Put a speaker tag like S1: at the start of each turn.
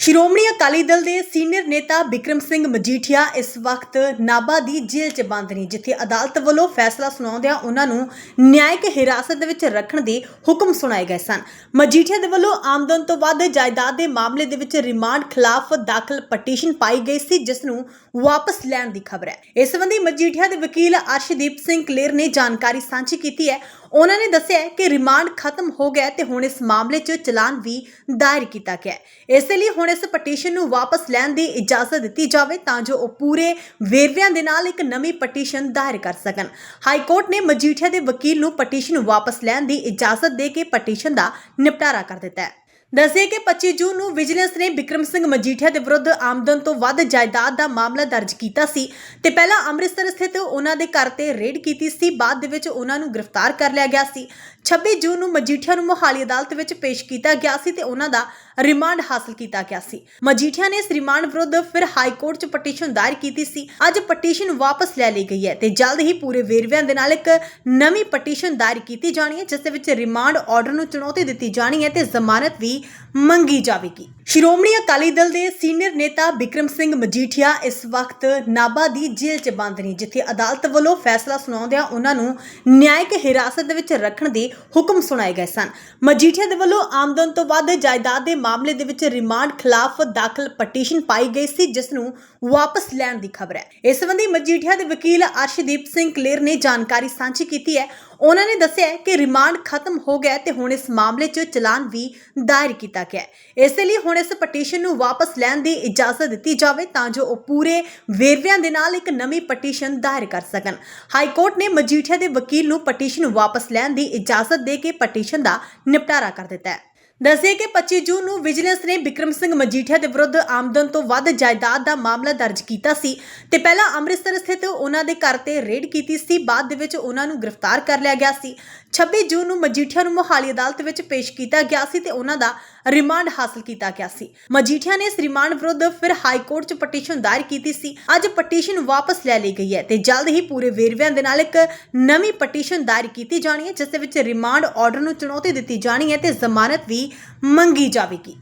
S1: ਸ਼੍ਰੋਮਣੀ ਅਕਾਲੀ ਦਲ ਦੇ ਸੀਨੀਅਰ ਨੇਤਾ ਬਿਕਰਮ ਸਿੰਘ ਮਜੀਠੀਆ ਇਸ ਵਕਤ ਨਾਭਾ ਦੀ ਜੇਲ੍ਹ 'ਚ ਬੰਦ ਨੇ, ਜਿੱਥੇ ਅਦਾਲਤ ਵੱਲੋਂ ਫੈਸਲਾ ਸੁਣਾਉਂਦਿਆਂ ਉਹਨਾਂ ਨੂੰ ਨਿਆਇਕ ਹਿਰਾਸਤ ਦੇ ਵਿੱਚ ਰੱਖਣ ਦੇ ਹੁਕਮ ਸੁਣਾਏ ਗਏ ਸਨ। ਮਜੀਠੀਆ ਦੇ ਵੱਲੋਂ ਆਮਦਨ ਤੋਂ ਵੱਧ ਜਾਇਦਾਦ ਦੇ ਮਾਮਲੇ ਦੇ ਵਿੱਚ ਰਿਮਾਂਡ ਖਿਲਾਫ ਦਾਖਲ ਪਟੀਸ਼ਨ ਪਾਈ ਗਈ ਸੀ, ਜਿਸ ਨੂੰ ਵਾਪਸ ਲੈਣ ਦੀ ਖਬਰ ਹੈ। ਇਸ ਸੰਬੰਧੀ ਮਜੀਠੀਆ ਦੇ ਵਕੀਲ ਅਰਸ਼ਦੀਪ ਸਿੰਘ ਕਲੇਰ ਨੇ ਜਾਣਕਾਰੀ ਸਾਂਝੀ ਕੀਤੀ ਹੈ। ਉਹਨਾਂ ਨੇ ਦੱਸਿਆ ਕਿ ਰਿਮਾਂਡ ਖਤਮ ਹੋ ਗਿਆ ਹੈ ਤੇ ਹੁਣ ਇਸ ਮਾਮਲੇ 'ਚ ਚਲਾਨ ਵੀ ਦਾਇਰ ਕੀਤਾ ਗਿਆ ਹੈ। ਇਸੇ ਲਈ ਹੁਣ ਇਸ ਪਟੀਸ਼ਨ ਨੂੰ ਵਾਪਸ ਲੈਣ ਦੀ ਇਜਾਜ਼ਤ ਦਿੱਤੀ ਜਾਵੇ ਤਾਂ ਜੋ ਉਹ ਪੂਰੇ ਵੇਰਵਿਆਂ ਦੇ ਨਾਲ ਇੱਕ ਨਵੀਂ ਪਟੀਸ਼ਨ ਦਾਇਰ ਕਰ ਸਕਣ। ਹਾਈ ਕੋਰਟ ਨੇ ਮਜੀਠੀਆ ਦੇ ਵਕੀਲ ਨੂੰ ਪਟੀਸ਼ਨ ਵਾਪਸ ਲੈਣ ਦੀ ਇਜਾਜ਼ਤ ਦੇ ਕੇ ਪਟੀਸ਼ਨ ਦਾ ਨਿਪਟਾਰਾ ਕਰ ਦਿੱਤਾ ਹੈ। ਦੱਸਿਆ ਕਿ 25 ਜੂਨ ਨੂੰ ਵਿਜੀਲੈਂਸ ਨੇ ਵਿਕਰਮ ਸਿੰਘ ਮਜੀਠੀਆ ਦੇ ਵਿਰੁੱਧ ਆਮਦਨ ਤੋਂ ਵੱਧ ਜਾਇਦਾਦ ਦਾ ਮਾਮਲਾ ਦਰਜ ਕੀਤਾ ਸੀ ਤੇ ਪਹਿਲਾਂ ਅੰਮ੍ਰਿਤਸਰ ਸਥਿਤ ਉਹਨਾਂ ਦੇ ਘਰ ਤੇ ਰੇਡ ਕੀਤੀ ਸੀ। ਬਾਅਦ ਦੇ ਵਿੱਚ ਉਹਨਾਂ ਨੂੰ ਗ੍ਰਿਫਤਾਰ ਕਰ ਲਿਆ ਗਿਆ ਸੀ। 26 ਜੂਨ ਨੂੰ ਮਜੀਠੀਆ ਨੂੰ ਮੋਹਾਲੀ ਅਦਾਲਤ ਵਿੱਚ ਪੇਸ਼ ਕੀਤਾ ਗਿਆ ਸੀ ਤੇ ਉਹਨਾਂ ਦਾ ਰਿਮਾਂਡ ਹਾਸਲ ਕੀਤਾ ਗਿਆ ਸੀ। ਮਜੀਠੀਆ ਨੇ ਇਸ ਰਿਮਾਂਡ ਵਿਰੁੱਧ ਫਿਰ ਹਾਈ ਕੋਰਟ 'ਚ ਪਟੀਸ਼ਨ ਦਾਇਰ ਕੀਤੀ ਸੀ। ਅੱਜ ਪਟੀਸ਼ਨ ਵਾਪਸ ਲੈ ਲਈ ਗਈ ਹੈ ਤੇ ਜਲਦ ਹੀ ਪੂਰੇ ਵੇਰਵਿਆਂ ਦੇ ਨਾਲ ਇੱਕ ਨਵੀਂ ਪਟੀਸ਼ਨ ਦਾਇਰ ਕੀਤੀ ਜਾਣੀ ਹੈ, ਜਿਸ ਦੇ ਵਿੱਚ ਰਿਮਾਂਡ ਆਰਡਰ ਨੂੰ ਚੁਣੌਤੀ ਦਿੱਤੀ ਜਾਣੀ ਹੈ ਤੇ ਜ਼ਮਾਨਤ ਵੀ ਮੰਗੀ ਜਾਵੇਗੀ। ਸ਼੍ਰੋਮਣੀ ਅਕਾਲੀ ਦਲ ਦੇ ਸੀਨੀਅਰ ਨੇਤਾ ਬਿਕਰਮ ਸਿੰਘ ਮਜੀਠੀਆ ਇਸ ਵਕਤ ਨਾਭਾ ਦੀ ਜੇਲ੍ਹ 'ਚ ਬੰਦ ਨੇ, ਜਿੱਥੇ ਅਦਾਲਤ ਵੱਲੋਂ ਫੈਸਲਾ ਸੁਣਾਉਂਦਿਆਂ ਉਹਨਾਂ ਨੂੰ ਨਿਆਇਕ ਹਿਰਾਸਤ ਦੇ ਵਿੱਚ ਰੱਖਣ ਦੇ ਹੁਕਮ ਸੁਣਾਏ ਗਏ ਸਨ। ਮਜੀਠੀਆ ਦੇ ਵੱਲੋਂ ਆਮਦਨ ਤੋਂ ਵੱਧ ਜਾਇਦਾਦ ਦੇ ਮਾਮਲੇ ਦੇ ਵਿੱਚ ਰਿਮਾਂਡ ਖਿਲਾਫ ਦਾਖਲ ਪਟੀਸ਼ਨ ਪਾਈ ਗਈ ਸੀ ਜਿਸ ਨੂੰ ਵਾਪਸ ਲੈਣ ਦੀ ਖਬਰ ਹੈ। ਇਸ ਸੰਬੰਧੀ ਮਜੀਠੀਆ ਦੇ ਵਕੀਲ ਅਰਸ਼ਦੀਪ ਸਿੰਘ ਕਲੇਰ ਨੇ ਜਾਣਕਾਰੀ ਸਾਂਝੀ ਕੀਤੀ ਹੈ। ਉਹਨਾਂ ਨੇ ਦੱਸਿਆ ਕਿ ਰਿਮਾਂਡ ਖਤਮ ਹੋ ਗਿਆ ਤੇ ਹੁਣ ਇਸ ਮਾਮਲੇ 'ਚ ਚਲਾਨ ਵੀ ਦਾਇਰ ਕੀਤਾ ਗਿਆ ਹੈ। ਇਸੇ ਲਈ ਹੁਣ ਇਸ ਪਟੀਸ਼ਨ ਨੂੰ ਵਾਪਸ ਲੈਣ ਦੀ ਇਜਾਜ਼ਤ ਦਿੱਤੀ ਜਾਵੇ ਤਾਂ ਜੋ ਉਹ ਪੂਰੇ ਵੇਰਵਿਆਂ ਦੇ ਨਾਲ ਇੱਕ ਨਵੀਂ ਪਟੀਸ਼ਨ ਦਾਇਰ ਕਰ ਸਕਣ। ਹਾਈ ਕੋਰਟ ਨੇ ਮਜੀਠੀਆ ਦੇ ਵਕੀਲ ਨੂੰ ਪਟੀਸ਼ਨ ਵਾਪਸ ਲੈਣ ਦੀ ਇਜਾਜ਼ਤ ਦੇ ਕੇ ਪਟੀਸ਼ਨ ਦਾ ਨਿਪਟਾਰਾ ਕਰ ਦਿੱਤਾ ਹੈ। ਦੱਸਿਆ ਕਿ 25 ਜੂਨ ਨੂੰ ਵਿਜੀਲੈਂਸ ਨੇ ਵਿਕਰਮ ਸਿੰਘ ਮਜੀਠੀਆ ਦੇ ਵਿਰੁੱਧ ਆਮਦਨ ਤੋਂ ਵੱਧ ਜਾਇਦਾਦ ਦਾ ਮਾਮਲਾ ਦਰਜ ਕੀਤਾ ਸੀ ਤੇ ਪਹਿਲਾਂ ਅੰਮ੍ਰਿਤਸਰ ਸਥਿਤ ਉਹਨਾਂ ਦੇ ਘਰ ਤੇ ਰੇਡ ਕੀਤੀ ਸੀ। ਬਾਅਦ ਦੇ ਵਿੱਚ ਉਹਨਾਂ ਨੂੰ ਗ੍ਰਿਫਤਾਰ ਕਰ ਲਿਆ ਗਿਆ ਸੀ। 26 ਜੂਨ ਨੂੰ ਮਜੀਠੀਆ ਨੂੰ ਮੋਹਾਲੀ ਅਦਾਲਤ ਵਿੱਚ ਪੇਸ਼ ਕੀਤਾ ਗਿਆ ਸੀ ਤੇ ਉਹਨਾਂ ਦਾ ਰਿਮਾਂਡ ਹਾਸਲ ਕੀਤਾ ਗਿਆ ਸੀ। ਮਜੀਠੀਆ ਨੇ ਇਸ ਰਿਮਾਂਡ ਵਿਰੁੱਧ ਫਿਰ ਹਾਈ ਕੋਰਟ 'ਚ ਪਟੀਸ਼ਨ ਦਾਇਰ ਕੀਤੀ ਸੀ। ਅੱਜ ਪਟੀਸ਼ਨ ਵਾਪਸ ਲੈ ਲਈ ਗਈ ਹੈ ਤੇ ਜਲਦ ਹੀ ਪੂਰੇ ਵੇਰਵਿਆਂ ਦੇ ਨਾਲ ਇੱਕ ਨਵੀਂ ਪਟੀਸ਼ਨ ਦਾਇਰ ਕੀਤੀ ਜਾਣੀ ਹੈ, ਜਿਸ ਦੇ ਵਿੱਚ ਰਿਮਾਂਡ ਆਰਡਰ ਨੂੰ ਚੁਣੌਤੀ ਦਿੱਤੀ ਜਾਣੀ ਹੈ ਤੇ ਜ਼ਮਾਨਤ ਵੀ ਮੰਗੀ ਜਾਵੇਗੀ।